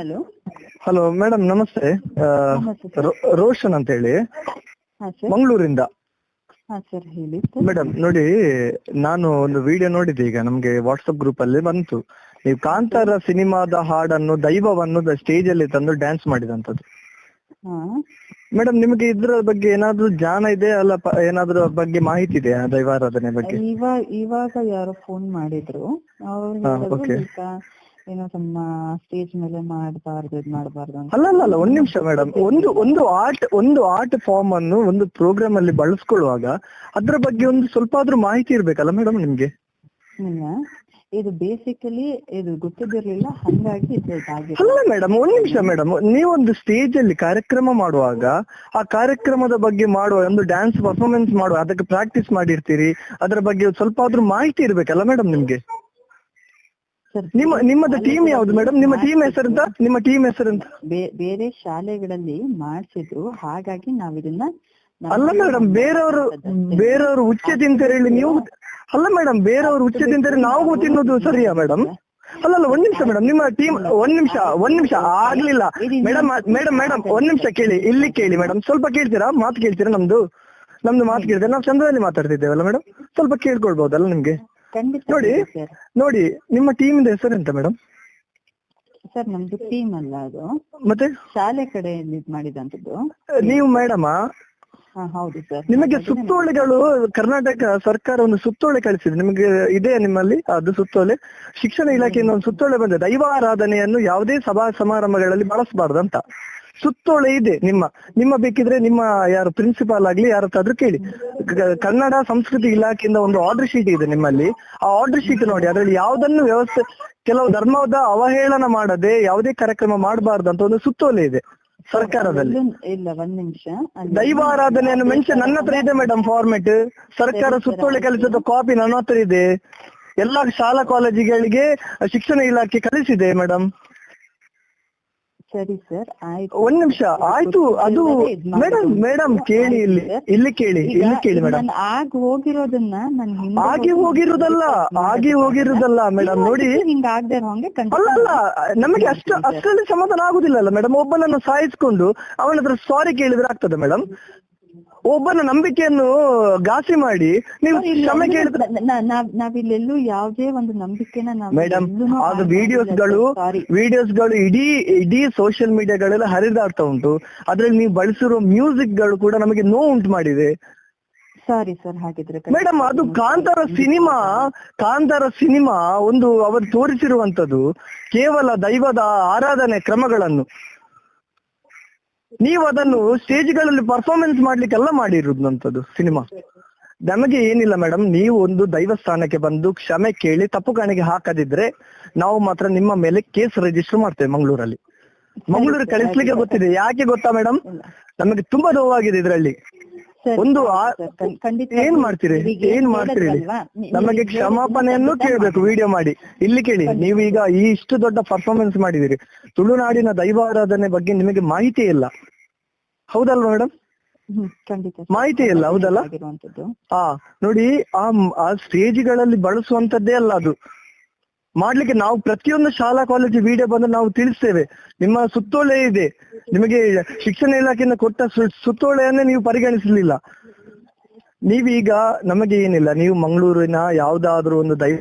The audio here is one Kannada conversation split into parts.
ಹಲೋ. ಹಲೋ ಮೇಡಮ್ ನಮಸ್ತೆ. ಆ, ನಮಸ್ತೆ ಸರ್. ರೋ- ರೋಷನ್ ಅಂತ ಹೇಳಿ ಹಾ ಸರ್. ಮಂಗಳೂರಿಂದ. ಹಾ ಸರ್ ಹೇಳಿ ಸರ್. ಮೇಡಮ್ ನೋಡಿ ನಾನು ಒಂದು ವಿಡಿಯೋ ನೋಡಿದೆ ಈಗ ನಮ್ಗೆ ವಾಟ್ಸ್ಆಪ್ ಗ್ರೂಪ್ ಅಲ್ಲಿ ಬಂತು. ನೀವು ಕಾಂತಾರ ಸಿನಿಮಾದ ಹಾಡನ್ನು ದೈವವನ್ನು ಸ್ಟೇಜ್ ಅಲ್ಲಿ ತಂದು ಡ್ಯಾನ್ಸ್ ಮಾಡಿದಂತದ್ದು ಹಾ. ಮೇಡಮ್ ನಿಮಗೆ ಇದ್ರ ಬಗ್ಗೆ ಏನಾದ್ರೂ ಜ್ಞಾನ ಇದೆ? ಅಲ್ಲ ಪ- ಏನಾದ್ರೂ ಬಗ್ಗೆ ಮಾಹಿತಿ ಇದೆ ದೈವಾರಾಧನೆ ಬಗ್ಗೆ? ಇವಾಗ ಇವಾಗ ಯಾರೋ ಫೋನ್ ಮಾಡಿದ್ರು. ಅವ್ರು ಹಾ, ಹೇಳಿದ್ರು okay. ಈಗ ಏನೋ ತಮ್ಮ ಸ್ಟೇಜ್ ಮೇಲೆ ಮಾಡಬಾರ್ದು ಇದ್ ಮಾಡಬಾರ್ದು ಅಂತ. ಅಲ್ಲ ಅಲ್ಲ ಅಲ್ಲ ಒಂದ್ ನಿಮಿಷ ಮೇಡಮ್ ಒಂದು ಒಂದು ಆರ್ಟ್ ಒಂದು ಆರ್ಟ್ ಫಾರ್ಮ್ ಅನ್ನು ಒಂದು ಪ್ರೋಗ್ರಾಮ್ ಅಲ್ಲಿ ಬಳಸ್ಕೊಳ್ಳುವಾಗ ಅದ್ರ ಬಗ್ಗೆ ಒಂದು ಸ್ವಲ್ಪ ಆದ್ರೂ ಮಾಹಿತಿ ಇರ್ಬೇಕಲ್ಲ ಮೇಡಮ್ ನಿಮ್ಗೆ? ಇಲ್ಲ. ಇದು ಬೇಸಿಕಲಿ ಇದು ಗೊತ್ತಿದ್ದಿರ್ಲಿಲ್ಲ ಹಂಗಾಗಿ ಇದಾಗಿದೆ ಅಲ್ಲ ಮೇಡಮ್ ಒಂದ್ ನಿಮಿಷ ಮೇಡಮ್ ನೀವೊಂದು ಸ್ಟೇಜ್ ಅಲ್ಲಿ ಕಾರ್ಯಕ್ರಮ ಮಾಡುವಾಗ ಆ ಕಾರ್ಯಕ್ರಮದ ಬಗ್ಗೆ ಮಾಡುವ ಒಂದು ಡ್ಯಾನ್ಸ್ ಪರ್ಫಾರ್ಮೆನ್ಸ್ ಮಾಡುವ ಅದಕ್ಕೆ ಪ್ರಾಕ್ಟೀಸ್ ಮಾಡಿರ್ತೀರಿ. ಅದ್ರ ಬಗ್ಗೆ ಸ್ವಲ್ಪ ಆದ್ರೂ ಮಾಹಿತಿ ಇರ್ಬೇಕಲ್ಲ ಮೇಡಮ್ ನಿಮ್ಗೆ? ನಿಮ್ಮ ನಿಮ್ಮದು ಟೀಮ್ ಯಾವ್ದು ಮೇಡಮ್ ನಿಮ್ಮ ಟೀಮ್ ಹೆಸರಂತ ನಿಮ್ಮ ಟೀಮ್ ಹೆಸರಂತ ಬೇರೆ ಶಾಲೆಗಳಲ್ಲಿ ಮಾಡಿಸಿದ್ರು ಹಾಗಾಗಿ ನಾವ್ ಇದನ್ನ ಅಲ್ಲ ಮೇಡಮ್ ಬೇರೆಯವರು ಬೇರೆಯವರು ಉಚ್ಚ ತಿಂತಾರೆ ಹೇಳಿ ನೀವು ಅಲ್ಲ ಮೇಡಮ್ ಬೇರೆಯವರು ಉಚ್ಚ ತಿಂತಾರೆ ನಾವು ತಿನ್ನೋದು ಸರಿಯಾ ಮೇಡಮ್ ಅಲ್ಲ ಅಲ್ಲ ಒಂದ್ ನಿಮಿಷ ಮೇಡಮ್ ನಿಮ್ಮ ಟೀಮ್ ಒಂದ್ ನಿಮಿಷ ಒಂದ್ ನಿಮಿಷ ಆಗ್ಲಿಲ್ಲ. ಮೇಡಮ್ ಮೇಡಮ್ ಮೇಡಮ್ ಒಂದ್ ನಿಮಿಷ ಕೇಳಿ ಇಲ್ಲಿ ಕೇಳಿ ಮೇಡಮ್ ಸ್ವಲ್ಪ ಕೇಳ್ತೀರಾ? ಮಾತು ಕೇಳ್ತೀರಾ ನಮ್ದು? ನಮ್ದು ಮಾತು ಕೇಳ್ತೀರಾ? ನಾವು ಚಂದ್ರದಲ್ಲಿ ಮಾತಾಡ್ತಿದ್ದೇವಲ್ಲ ಮೇಡಮ್ ಸ್ವಲ್ಪ ಕೇಳ್ಕೊಳ್ಬಹುದಲ್ಲ ನಿಮ್ಗೆ? ಖಂಡಿತ ನೋಡಿ ಸರ್ ನೋಡಿ ನಿಮ್ಮ ಟೀಮ್ ಹೆಸರು ಎಂತ ಮೇಡಮ್ ಸರ್ ನಮ್ದು ಟೀಮ್ ಅಲ್ಲ ಅದು. ಮತ್ತೆ? ಶಾಲೆ ಕಡೆಯಲ್ಲಿ ಇದ್ ಮಾಡಿದಂತದ್ದು. ನೀವು ಮೇಡಮ್ ಹಾ ಹೌದು ಸರ್ ನಿಮಗೆ ಸುತ್ತೋಲೆಗಳು ಕರ್ನಾಟಕ ಸರ್ಕಾರ ಒಂದು ಸುತ್ತೋಲೆ ಕಳಿಸಿದೆ. ನಿಮಗೆ ಇದೆ ನಿಮ್ಮಲ್ಲಿ? ಅದು ಸುತ್ತೋಲೆ. ಶಿಕ್ಷಣ ಇಲಾಖೆಯಿಂದ ಒಂದು ಸುತ್ತೋಲೆ ಬಂದಿದೆ. ದೈವಾರಾಧನೆಯನ್ನು ಯಾವುದೇ ಸಭಾ ಸಮಾರಂಭಗಳಲ್ಲಿ ಬಳಸಬಾರ್ದು ಅಂತ. ಸುತ್ತೋಲೆ ಇದೆ. ನಿಮ್ಮ ನಿಮ್ಮ ಬೇಕಿದ್ರೆ ನಿಮ್ಮ ಯಾರು ಪ್ರಿನ್ಸಿಪಾಲ್ ಆಗ್ಲಿ ಯಾರತ್ತಾದ್ರೂ ಕೇಳಿ. ಕನ್ನಡ ಸಂಸ್ಕೃತಿ ಇಲಾಖೆಯಿಂದ ಒಂದು ಆರ್ಡರ್ ಶೀಟ್ ಇದೆ ನಿಮ್ಮಲ್ಲಿ. ಆ ಆರ್ಡರ್ ಶೀಟ್ ನೋಡಿ ಅದರಲ್ಲಿ ಯಾವುದನ್ನು ವ್ಯವಸ್ಥೆ ಕೆಲವು ಧರ್ಮದ ಅವಹೇಳನ ಮಾಡದೆ ಯಾವುದೇ ಕಾರ್ಯಕ್ರಮ ಮಾಡಬಾರ್ದು ಅಂತ ಒಂದು ಸುತ್ತೋಲೆ ಇದೆ ಸರ್ಕಾರದಲ್ಲಿ. ಇಲ್ಲ ಒಂದ್ ನಿಮಿಷ. ದೈವಾರಾಧನೆಯನ್ನು ಮೆನ್ಷನ್ ನನ್ನ ಹತ್ರ ಇದೆ ಮೇಡಮ್ ಫಾರ್ಮೆಟ್ ಸರ್ಕಾರ ಸುತ್ತೋಲೆ ಕಲಿಸಿದ ಕಾಪಿ ನನ್ನ ಹತ್ರ ಇದೆ. ಎಲ್ಲಾ ಶಾಲಾ ಕಾಲೇಜುಗಳಿಗೆ ಶಿಕ್ಷಣ ಇಲಾಖೆ ಕಳಿಸಿದೆ ಮೇಡಮ್ ಸರಿ ಸರ್ ಆಯ್ತು. ಒಂದ್ ನಿಮಿಷ ಆಯ್ತು ಅದು ಮೇಡಮ್ ಮೇಡಮ್ ಕೇಳಿ ಇಲ್ಲಿ ಇಲ್ಲಿ ಕೇಳಿ ಇಲ್ಲಿ ಕೇಳಿ ಮೇಡಮ್ ಆಗ ಹೋಗಿರೋದನ್ನ ನನ್ ಹಿಂದೆ ಆಗಿ ಹೋಗಿರುವುದಲ್ಲ ಆಗಿ ಹೋಗಿರೋದಲ್ಲ ಮೇಡಮ್ ನೋಡಿ. ಹಿಂಗ ಆಗದೆ ಇರೋಂಗೆ ಅಲ್ಲ ಅಲ್ಲ ನಮಗೆ ಅಷ್ಟು ಅಷ್ಟರಲ್ಲಿ ಸಮಾಧಾನ ಆಗುದಿಲ್ಲಲ್ಲ ಮೇಡಮ್ ಒಬ್ಬನನ್ನು ಸಾಯಿಸ್ಕೊಂಡು ಅವನ ಹತ್ರ ಸಾರಿ ಕೇಳಿದ್ರೆ ಆಗ್ತದೆ ಮೇಡಮ್ ಒಬ್ಬನ ನಂಬಿಕೆಯನ್ನು ಘಾಸಿ ಮಾಡಿ ನೀವು ಕ್ಷಮೆ ಕೇಳಿದ್ರೆ ನ- ನ- ನಾವಿಲ್ಲೆಲ್ಲೂ ಯಾವುದೇ ಒಂದು ನಂಬಿಕೆನ ಮೇಡಮ್ ಅದು ವಿಡಿಯೋಸ್ಗಳು. ವಿಡಿಯೋಸ್ಗಳು ಇಡೀ ಇಡೀ ಸೋಷಿಯಲ್ ಮೀಡಿಯಾಗಳೆಲ್ಲ ಹರಿದಾಡ್ತಾ ಉಂಟು. ಅದ್ರಲ್ಲಿ ನೀವು ಬಳಸಿರೋ ಮ್ಯೂಸಿಕ್ಗಳು ಕೂಡ ನಮಗೆ ನೋವು ಉಂಟು ಮಾಡಿದೆ. ಸಾರಿ ಸರ್ ಹಾಗಿದ್ರೆ ಮೇಡಮ್ ಅದು ಕಾಂತಾರ ಸಿನಿಮಾ ಕಾಂತಾರ ಸಿನಿಮಾ ಒಂದು ಅವರು ತೋರಿಸಿರುವಂತದ್ದು ಕೇವಲ ದೈವದ ಆರಾಧನೆ ಕ್ರಮಗಳನ್ನು. ನೀವು ಅದನ್ನು ಸ್ಟೇಜ್ಗಳಲ್ಲಿ ಪರ್ಫಾರ್ಮೆನ್ಸ್ ಮಾಡ್ಲಿಕ್ಕೆಲ್ಲ ಮಾಡಿರುದಂತದ್ದು ಸಿನಿಮಾ. ನಮಗೆ ಏನಿಲ್ಲ ಮೇಡಮ್ ನೀವು ಒಂದು ದೈವಸ್ಥಾನಕ್ಕೆ ಬಂದು ಕ್ಷಮೆ ಕೇಳಿ ತಪ್ಪು ಕಾಣಿಗೆ ಹಾಕದಿದ್ರೆ ನಾವು ಮಾತ್ರ ನಿಮ್ಮ ಮೇಲೆ ಕೇಸ್ ರಿಜಿಸ್ಟರ್ ಮಾಡ್ತೇವೆ ಮಂಗಳೂರಲ್ಲಿ. ಮಂಗಳೂರು ಕಳಿಸ್ಲಿಕ್ಕೆ ಗೊತ್ತಿದೆ. ಯಾಕೆ ಗೊತ್ತಾ ಮೇಡಮ್ ನಮಗೆ ತುಂಬಾ ನೋವಾಗಿದೆ ಇದರಲ್ಲಿ. ಒಂದು ಏನ್ ಮಾಡ್ತೀರಿ? ಏನ್ ಮಾಡ್ತೀರಿ? ನಮಗೆ ಕ್ಷಮಾಪಣೆಯನ್ನು ಕೇಳಬೇಕು. ವಿಡಿಯೋ ಮಾಡಿ. ಇಲ್ಲಿ ಕೇಳಿ ನೀವು ಈಗ ಈ ಇಷ್ಟು ದೊಡ್ಡ ಪರ್ಫಾರ್ಮೆನ್ಸ್ ಮಾಡಿದಿರಿ ತುಳುನಾಡಿನ ದೈವಾರಾಧನೆ ಬಗ್ಗೆ ನಿಮಗೆ ಮಾಹಿತಿ ಇಲ್ಲ. ಹೌದಲ್ವಾ ಮೇಡಮ್ ಮಾಹಿತಿ ಇಲ್ಲ ಹೌದಲ್ಲ? ಹಾ ನೋಡಿ ಆ ಆ ಸ್ಟೇಜ್ಗಳಲ್ಲಿ ಬಳಸುವಂತದ್ದೇ ಅಲ್ಲ ಅದು. ಮಾಡ್ಲಿಕ್ಕೆ ನಾವು ಪ್ರತಿಯೊಂದು ಶಾಲಾ ಕಾಲೇಜು ವಿಡಿಯೋ ಬಂದು ನಾವು ತಿಳಿಸ್ತೇವೆ. ನಿಮ್ಮ ಸುತ್ತೋಲೆ ಇದೆ. ನಿಮಗೆ ಶಿಕ್ಷಣ ಇಲಾಖೆಯಿಂದ ಕೊಟ್ಟ ಸು- ಸುತ್ತೋಲೆಯನ್ನೇ ನೀವು ಪರಿಗಣಿಸಲಿಲ್ಲ. ನೀವೀಗ ನಮಗೆ ಏನಿಲ್ಲ. ನೀವು ಮಂಗಳೂರಿನ ಯಾವ್ದಾದ್ರು ಒಂದು ದೈವ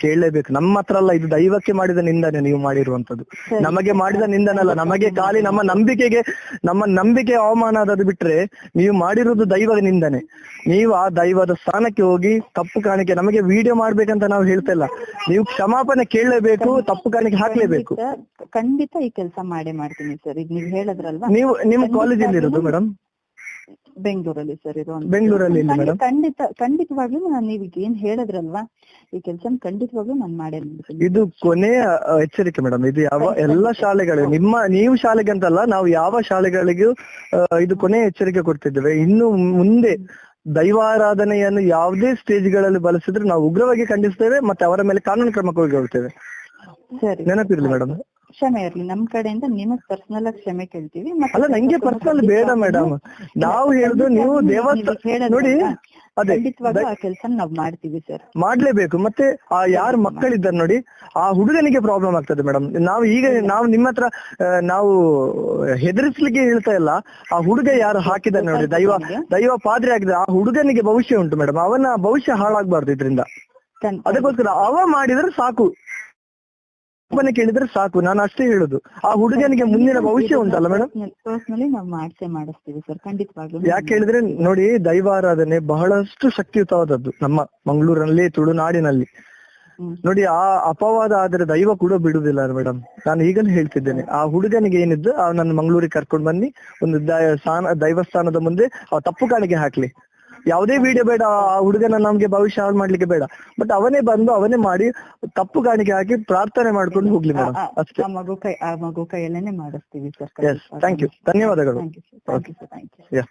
ಕೇಳಲೇಬೇಕು. ನಮ್ಮ ಹತ್ರ ಅಲ್ಲ ಇದು ದೈವಕ್ಕೆ ಮಾಡಿದ ನಿಂದನೆ ನೀವು ಮಾಡಿರುವಂತದ್ದು ನಮಗೆ ಮಾಡಿದ ನಿಂದನಲ್ಲ ನಮಗೆ ಖಾಲಿ ನಮ್ಮ ನಂಬಿಕೆಗೆ ನಮ್ಮ ನಂಬಿಕೆ ಅವಮಾನ ಆದದ್ದು ಬಿಟ್ರೆ ನೀವು ಮಾಡಿರುವುದು ದೈವದ ನಿಂದನೆ. ನೀವು ಆ ದೈವದ ಸ್ಥಾನಕ್ಕೆ ಹೋಗಿ ತಪ್ಪು ಕಾಣಿಕೆ ನಮಗೆ ವಿಡಿಯೋ ಮಾಡ್ಬೇಕಂತ ನಾವು ಹೇಳ್ತಾ ಇಲ್ಲ. ನೀವು ಕ್ಷಮಾಪಣೆ ಕೇಳಲೇಬೇಕು ತಪ್ಪು ಕಾಣಿಕೆ ಹಾಕ್ಲೇಬೇಕು. ಖಂಡಿತ- ಖಂಡಿತ ಈ ಕೆಲಸ ಮಾಡೇ ಮಾಡ್ತೀನಿ ಸರ್. ಈಗ ನೀವ್ ಹೇಳಿದ್ರಲ್ವಾ? ನೀವು ನಿಮ್ಮ ಕಾಲೇಜಲ್ಲಿ ಇರೋದು ಮೇಡಮ್ ಬೆಂಗಳೂರಲ್ಲಿ ಸರ್ ಇದು ಬೆಂಗಳೂರಲ್ಲಿ ಖಂಡಿತ ಖಂಡಿತವಾಗ್ಲೂ ನಾನು ನೀವು ಏನ್ ಹೇಳಿದ್ರಲ್ವಾ ಈ ಕೆಲಸ ಖಂಡಿತವಾಗ್ಲೂ ನಾನು ಮಾಡೇ ಇದು ಕೊನೆಯ ಎಚ್ಚರಿಕೆ ಮೇಡಮ್. ಇದು ಯಾವ ಎಲ್ಲ ಶಾಲೆಗಳು ನಿಮ್ಮ ನೀವು ಶಾಲೆಗೆ ಅಂತಲ್ಲ ನಾವು ಯಾವ ಶಾಲೆಗಳಿಗೂ ಇದು ಕೊನೆಯ ಎಚ್ಚರಿಕೆ ಕೊಡ್ತಿದ್ದೇವೆ. ಇನ್ನು ಮುಂದೆ ದೈವಾರಾಧನೆಯನ್ನು ಯಾವುದೇ ಸ್ಟೇಜ್ಗಳಲ್ಲಿ ಬಳಸಿದ್ರೆ ನಾವು ಉಗ್ರವಾಗಿ ಖಂಡಿಸ್ತೇವೆ ಮತ್ತೆ ಅವರ ಮೇಲೆ ಕಾನೂನು ಕ್ರಮ ಕೈಗೊಳ್ತೇವೆ. ಸರಿ. ನೆನಪಿರ್ಲಿ ಮೇಡಮ್. ಕ್ಷಮೆ ಇರ್ಲಿ. ನಮ್ ಕಡೆಯಿಂದ ನಿಮಗ್ ಪರ್ಸನಲ್ ಆಗಿ ಕ್ಷಮೆ ಕೇಳ್ತೀವಿ ಅಲ್ಲ ನಂಗೆ ಪರ್ಸನಲ್ ಬೇಡ ಮೇಡಮ್ ನಾವು ಹೇಳುದು ನೀವು ದೇವಸ್ಥಾನ ನೋಡಿ ಅದೇ ಆ ಕೆಲಸ ನಾವ್ ಮಾಡ್ತೀವಿ ಸರ್. ಮಾಡ್ಲೇಬೇಕು. ಮತ್ತೆ ಆ ಯಾರ್ ಮಕ್ಕಳಿದ್ದಾರೆ ನೋಡಿ ಆ ಹುಡುಗನಿಗೆ ಪ್ರಾಬ್ಲಮ್ ಆಗ್ತದೆ ಮೇಡಮ್ ನಾವು ಈಗ ನಾವು ನಿಮ್ಮ ಹತ್ರ ನಾವು ಹೆದರಿಸ್ಲಿಕ್ಕೆ ಹೇಳ್ತಾ ಇಲ್ಲ. ಆ ಹುಡುಗ ಯಾರು ಹಾಕಿದ್ದಾರೆ ನೋಡಿ ದೈವ ದೈವ ಪಾದ್ರೆ ಆಗಿದೆ ಆ ಹುಡುಗನಿಗೆ ಭವಿಷ್ಯ ಉಂಟು ಮೇಡಮ್ ಅವನ ಭವಿಷ್ಯ ಹಾಳಾಗ್ಬಾರ್ದು ಇದ್ರಿಂದ. ಅದಕ್ಕೋಸ್ಕರ ಅವ ಮಾಡಿದ್ರೆ ಸಾಕು. ಒಬ್ಬನೇ ಕೇಳಿದ್ರೆ ಸಾಕು ನಾನು ಅಷ್ಟೇ ಹೇಳುದು. ಆ ಹುಡುಗನಿಗೆ ಮುಂದಿನ ಭವಿಷ್ಯ ಉಂಟಲ್ಲ ಮೇಡಮ್ ಪರ್ಸನಲಿ ನಾವ್ ಮಾಡ್ಸೇ ಮಾಡಿಸ್ತೀವಿ ಸರ್ ಖಂಡಿತವಾಗ್ಲೂ ಯಾಕೆ ಹೇಳಿದ್ರೆ ನೋಡಿ ದೈವಾರಾಧನೆ ಬಹಳಷ್ಟು ಶಕ್ತಿಯುತವಾದದ್ದು ನಮ್ಮ ಮಂಗಳೂರಿನಲ್ಲಿ ತುಳುನಾಡಿನಲ್ಲಿ. ನೋಡಿ ಆ ಅಪವಾದ ಆದ್ರೆ ದೈವ ಕೂಡ ಬಿಡುದಿಲ್ಲ ಮೇಡಮ್ ನಾನು ಈಗಲೂ ಹೇಳ್ತಿದ್ದೇನೆ ಆ ಹುಡುಗನಿಗೆ ಏನಿದ್ದು ಆ ನನ್ನ ಮಂಗಳೂರಿಗೆ ಕರ್ಕೊಂಡು ಬನ್ನಿ ಒಂದು ಸ್ಥಾನ ದೈವಸ್ಥಾನದ ಮುಂದೆ ತಪ್ಪು ಕಾಣಿಗೆ ಹಾಕ್ಲಿ. ಯಾವುದೇ ವಿಡಿಯೋ ಬೇಡ ಆ ಹುಡುಗನ ನಮ್ಗೆ ಭವಿಷ್ಯ ಹಾಳು ಮಾಡ್ಲಿಕ್ಕೆ ಬೇಡ. ಬಟ್ ಅವನೇ ಬಂದು ಅವನೇ ಮಾಡಿ ತಪ್ಪು ಕಾಣಿಕೆ ಹಾಕಿ ಪ್ರಾರ್ಥನೆ ಮಾಡ್ಕೊಂಡು ಹೋಗ್ಲಿ ಮೇಡಮ್. ಅಷ್ಟೇ. ಆ ಮಗು ಕೈ ಆ ಮಗು ಕೈಯಲ್ಲೇನೆ ಮಾಡಿಸ್ತೀವಿ ಸರ್. ಎಸ್ ಥ್ಯಾಂಕ್ ಯು ಧನ್ಯವಾದಗಳು. Thank you thank you yeah